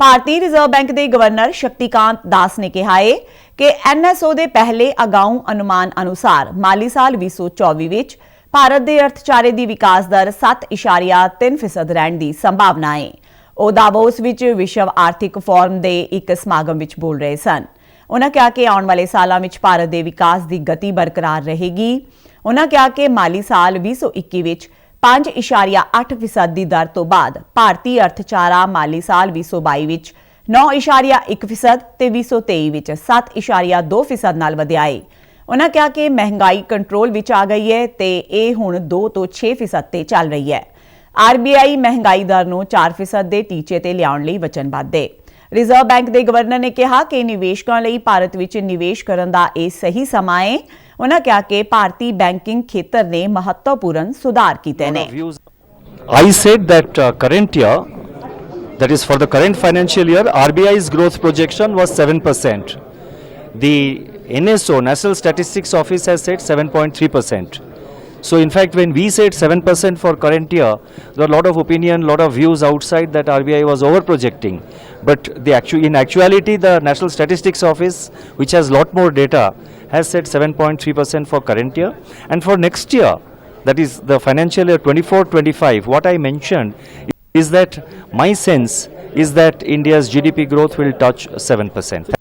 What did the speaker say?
ਭਾਰਤੀ reserve bank ਦੇ governor Shaktikanta Das ਨੇ ਕਿਹਾ ਹੈ ਕਿ ਐਨਐਸਓ ਦੇ ਪਹਿਲੇ ਅਗਾਊਂ ਅਨੁਮਾਨ ਅਨੁਸਾਰ ਮਾਲੀ ਸਾਲ 2024 ਵਿੱਚ ਭਾਰਤ ਦੇ ਅਰਥਚਾਰੇ ਦੀ ਵਿਕਾਸ ਦਰ 7.3% ਰਹਿਣ ਦੀ ਸੰਭਾਵਨਾ ਹੈ ਉਹ ਦਾਵੋਸ ਵਿੱਚ ਵਿਸ਼ਵ ਆਰਥਿਕ ਫੋਰਮ ਦੇ ਇੱਕ ਸਮਾਗਮ ਵਿੱਚ ਬੋਲ ਰਹੇ ਸਨ। ਉਹਨਾਂ ਕਿਹਾ ਕਿ ਆਉਣ ਵਾਲੇ ਸਾਲਾਂ ਵਿੱਚ ਭਾਰਤ ਦੇ ਵਿਕਾਸ ਦੀ ਗਤੀ ਬਰਕਰਾਰ ਰਹੇਗੀ। ਉਹਨਾਂ ਕਿਹਾ ਕਿ ਮਾਲੀ ਸਾਲ 2021 ਵਿੱਚ 5.8% ਦੀ ਦਰ ਤੋਂ ਬਾਅਦ ਭਾਰਤੀ ਅਰਥਚਾਰਾ ਮਾਲੀ ਸਾਲ 2022 ਵਿੱਚ 9.1% ਤੇ 2023 ਵਿੱਚ 7.2% ਨਾਲ ਵਧਿਆ ਹੈ ਉਹਨਾਂ ਕਿਹਾ ਕਿ ਮਹਿੰਗਾਈ ਕੰਟਰੋਲ ਵਿੱਚ ਆ ਗਈ ਹੈ ਤੇ ਇਹ ਹੁਣ 2 ਤੋਂ 6 ਫੀਸਦ ਤੇ ਚੱਲ ਰਹੀ ਹੈ। ਆਰਬੀਆਈ ਮਹਿੰਗਾਈ ਦਰ ਨੂੰ 4 ਫੀਸਦ ਦੇ ਟੀਚੇ ਤੇ ਲਿਆਉਣ ਲਈ ਵਚਨਬੱਧ ਹੈ ਰਿਜ਼ਰਵ ਬੈਂਕ ਦੇ ਗਵਰਨਰ ਨੇ ਕਿਹਾ ਕਿ ਨਿਵੇਸ਼ਕਾਂ ਲਈ ਭਾਰਤ ਵਿੱਚ ਨਿਵੇਸ਼ ਕਰਨ ਦਾ ਇਹ ਸਹੀ ਸਮਾਂ ਹੈ ਉਹਨਾਂ ਕਿਹਾ ਕਿ ਭਾਰਤੀ ਬੈਂਕਿੰਗ ਖੇਤਰ ਨੇ ਮਹੱਤਵਪੂਰਨ ਸੁਧਾਰ ਕੀਤੇ ਨੇ views. I said that uh, current year, that is for the current financial year, RBI's growth projection was 7%. The NSO, National Statistics Office, has said 7.3%. So, in fact, when we said 7% for current year, there were a lot of opinion, lot of views outside that RBI was over projecting. But the actu- in actuality, the National Statistics Office, which has a lot more data, has said 7.3% for current year. And for next year, that is the financial year 24-25, what I mentioned is that my sense is that India's GDP growth will touch 7%.